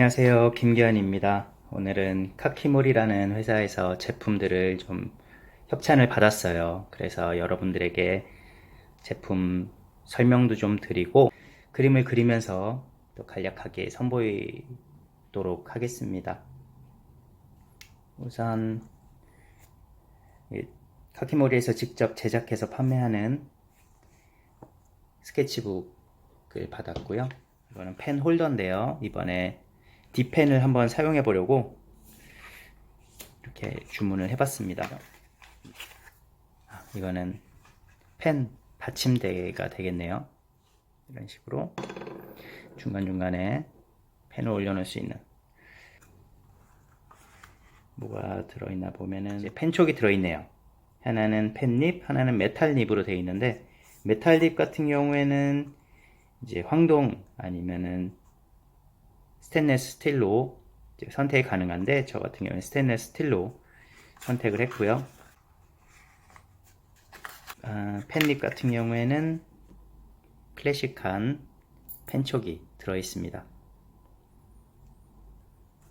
안녕하세요. 김기환입니다. 오늘은 카키몰이라는 회사에서 제품들을 좀 협찬을 받았어요. 그래서 여러분들에게 제품 설명도 좀 드리고 그림을 그리면서 또 간략하게 선보이도록 하겠습니다. 우선 이 카키몰이에서 직접 제작해서 판매하는 스케치북을 받았고요. 이거는 펜 홀더인데요. 이번에 D펜을 한번 사용해 보려고 이렇게 주문을 해봤습니다. 아, 이거는 펜 받침대가 되겠네요. 이런 식으로 중간중간에 펜을 올려놓을 수 있는 뭐가 들어있나 보면은 펜촉이 들어있네요. 하나는 펜립, 하나는 메탈립으로 되어 있는데 메탈립 같은 경우에는 이제 황동 아니면은 스테인레스 스틸로 선택이 가능한데 저 같은 경우는 스테인레스 스틸로 선택을 했고요. 아, 펜립 같은 경우에는 클래식한 펜촉이 들어 있습니다.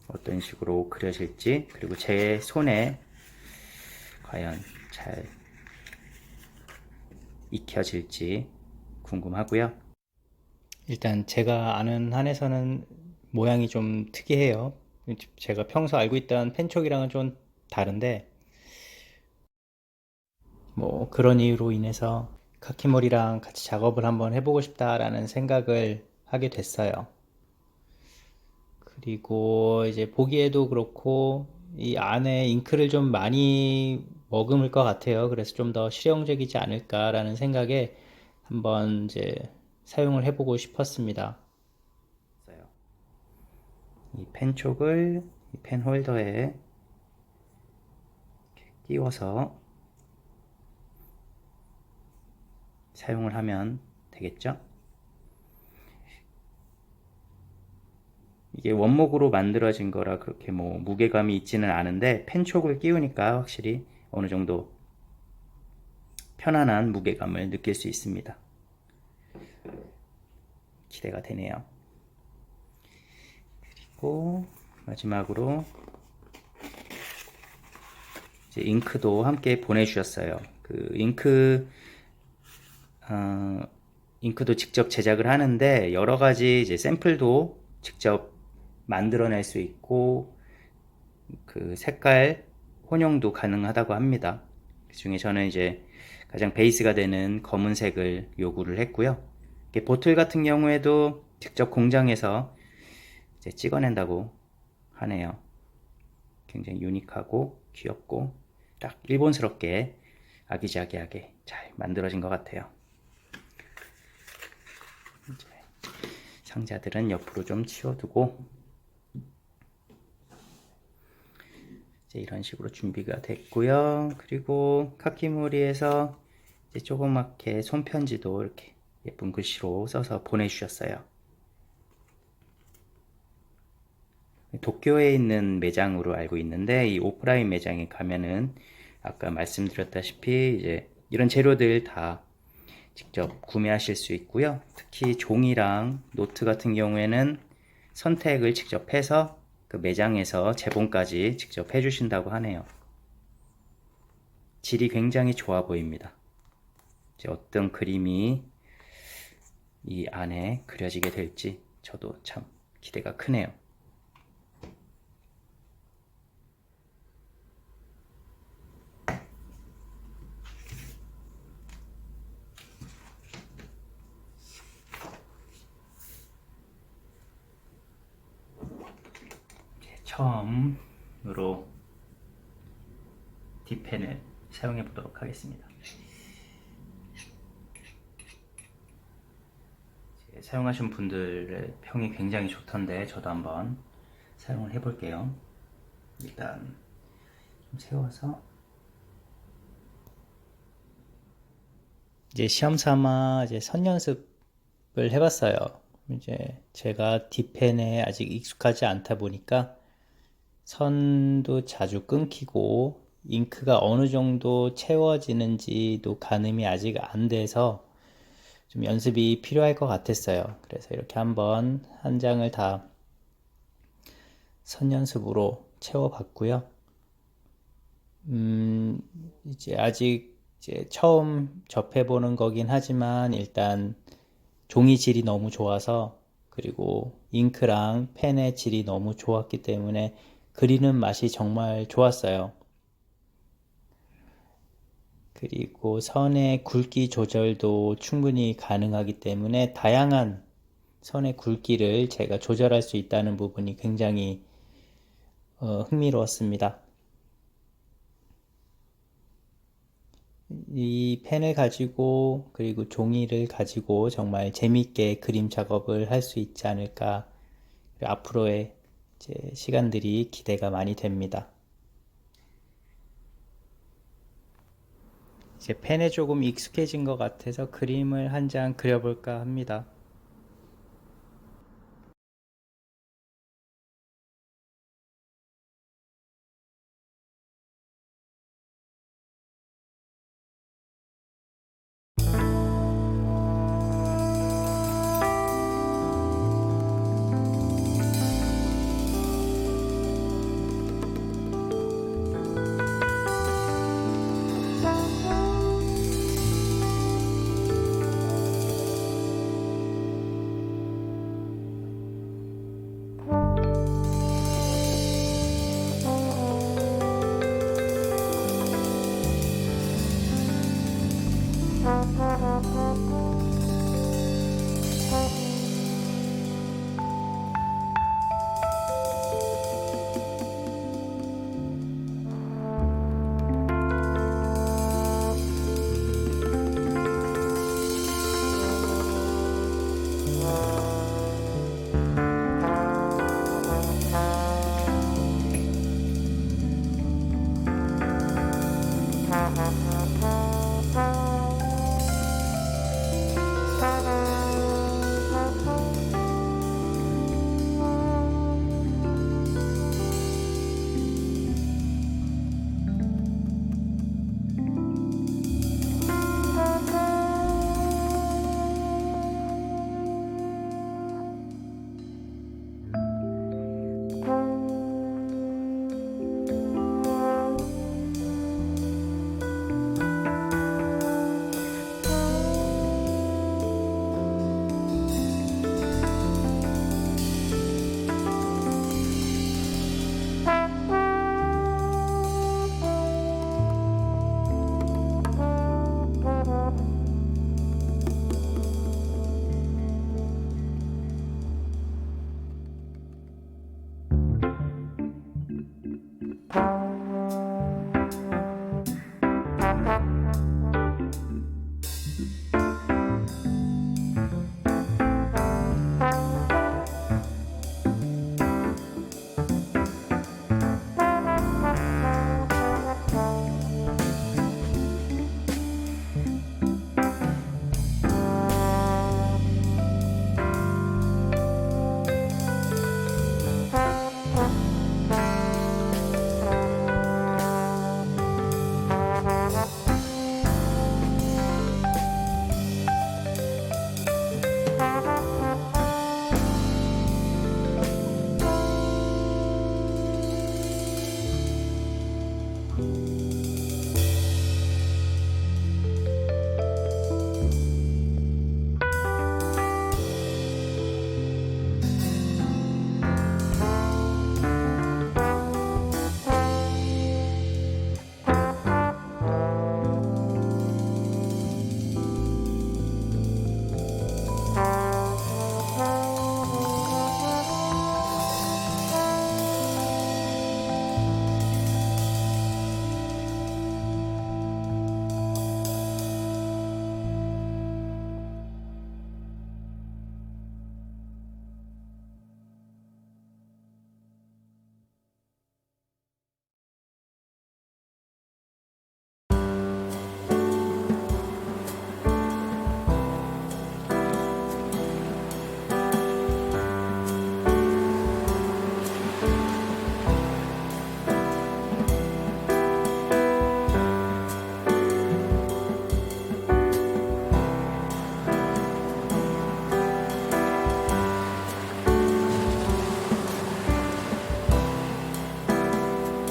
어떤 식으로 그려질지 그리고 제 손에 과연 잘 익혀질지 궁금하고요. 일단 제가 아는 한에서는 모양이 좀 특이해요. 제가 평소 알고 있던 펜촉이랑은 좀 다른데 뭐 그런 이유로 인해서 카키몰이랑 같이 작업을 한번 해보고 싶다라는 생각을 하게 됐어요. 그리고 이제 보기에도 그렇고 이 안에 잉크를 좀 많이 머금을 것 같아요. 그래서 좀 더 실용적이지 않을까라는 생각에 한번 이제 사용을 해보고 싶었습니다. 이 펜촉을 이펜 홀더에 끼워서 사용을 하면 되겠죠? 이게 원목으로 만들어진 거라 그렇게 뭐 무게감이 있지는 않은데 펜촉을 끼우니까 확실히 어느 정도 편안한 무게감을 느낄 수 있습니다. 기대가 되네요. 그리고 마지막으로 이제 잉크도 함께 보내주셨어요. 그 잉크 어, 잉크도 직접 제작을 하는데 여러 가지 이제 샘플도 직접 만들어낼 수 있고 그 색깔 혼용도 가능하다고 합니다. 그 중에 저는 이제 가장 베이스가 되는 검은색을 요구를 했고요. 보틀 같은 경우에도 직접 공장에서 이제 찍어낸다고 하네요. 굉장히 유니크하고 귀엽고 딱 일본스럽게 아기자기하게 잘 만들어진 것 같아요. 상자들은 옆으로 좀 치워두고 이제 이런 식으로 준비가 됐고요. 그리고 카키모리에서 이제 조그맣게 손편지도 이렇게 예쁜 글씨로 써서 보내주셨어요. 도쿄에 있는 매장으로 알고 있는데 이 오프라인 매장에 가면은 아까 말씀드렸다시피 이제 이런 재료들 다 직접 구매하실 수 있고요. 특히 종이랑 노트 같은 경우에는 선택을 직접 해서 그 매장에서 제본까지 직접 해주신다고 하네요. 질이 굉장히 좋아 보입니다. 어떤 그림이 이 안에 그려지게 될지 저도 참 기대가 크네요. 처음으로 D펜을 사용해 보도록 하겠습니다. 사용하신 분들의 평이 굉장히 좋던데 저도 한번 사용을 해 볼게요. 일단 좀 세워서 이제 시험 삼아 이제 선 연습을 해봤어요. 이제 제가 D펜에 아직 익숙하지 않다 보니까 선도 자주 끊기고 잉크가 어느 정도 채워지는지도 가늠이 아직 안 돼서 좀 연습이 필요할 것 같았어요. 그래서 이렇게 한번 한 장을 다 선연습으로 채워봤고요. 음, 이제 아직 이제 처음 접해보는 거긴 하지만 일단 종이 질이 너무 좋아서 그리고 잉크랑 펜의 질이 너무 좋았기 때문에 그리는 맛이 정말 좋았어요. 그리고 선의 굵기 조절도 충분히 가능하기 때문에 다양한 선의 굵기를 제가 조절할 수 있다는 부분이 굉장히 어, 흥미로웠습니다. 이 펜을 가지고 그리고 종이를 가지고 정말 재밌게 그림 작업을 할 수 있지 않을까 앞으로의 이제 시간들이 기대가 많이 됩니다. 이제 펜에 조금 익숙해진 것 같아서 그림을 한 장 그려볼까 합니다.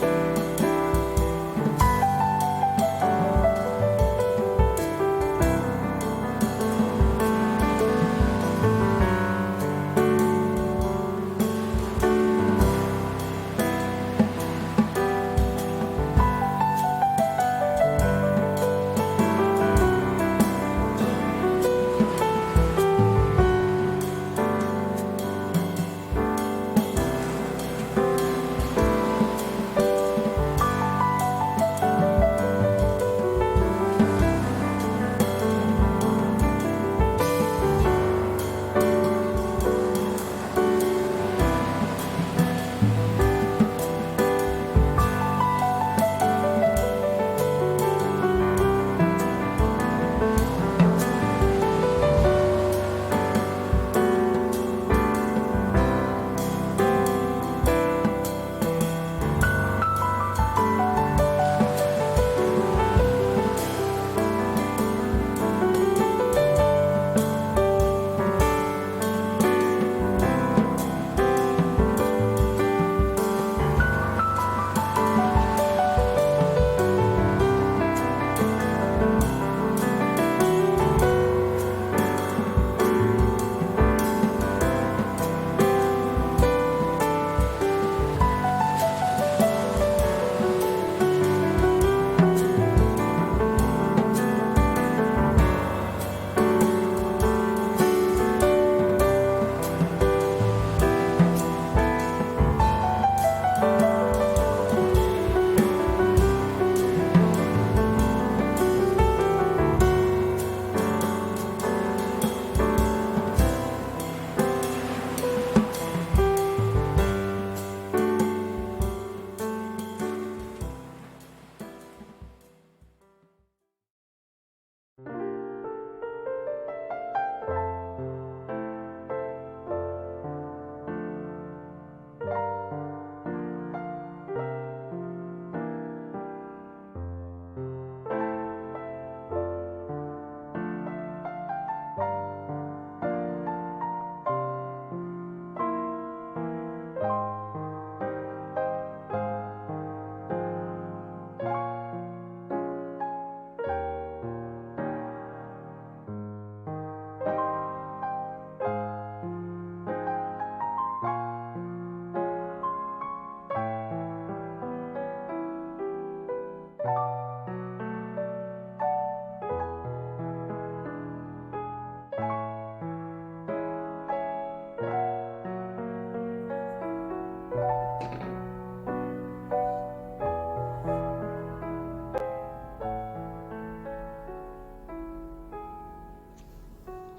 Bye.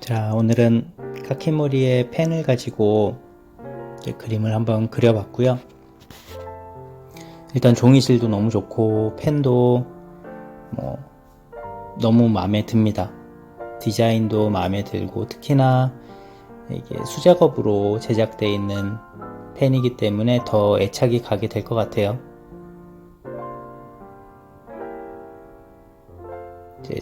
자, 오늘은 카키모리의 펜을 가지고 그림을 한번 그려봤고요. 일단 종이질도 너무 좋고 펜도 뭐 너무 마음에 듭니다. 디자인도 마음에 들고 특히나 이게 수작업으로 제작되어 있는 펜이기 때문에 더 애착이 가게 될 것 같아요.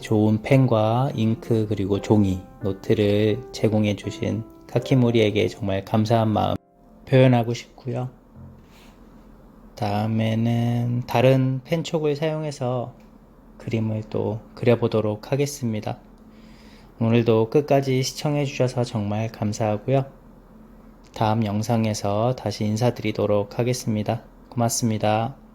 좋은 펜과 잉크 그리고 종이, 노트를 제공해 주신 카키모리에게 정말 감사한 마음 표현하고 싶고요. 다음에는 다른 펜촉을 사용해서 그림을 또 그려보도록 하겠습니다. 오늘도 끝까지 시청해 주셔서 정말 감사하고요. 다음 영상에서 다시 인사드리도록 하겠습니다. 고맙습니다.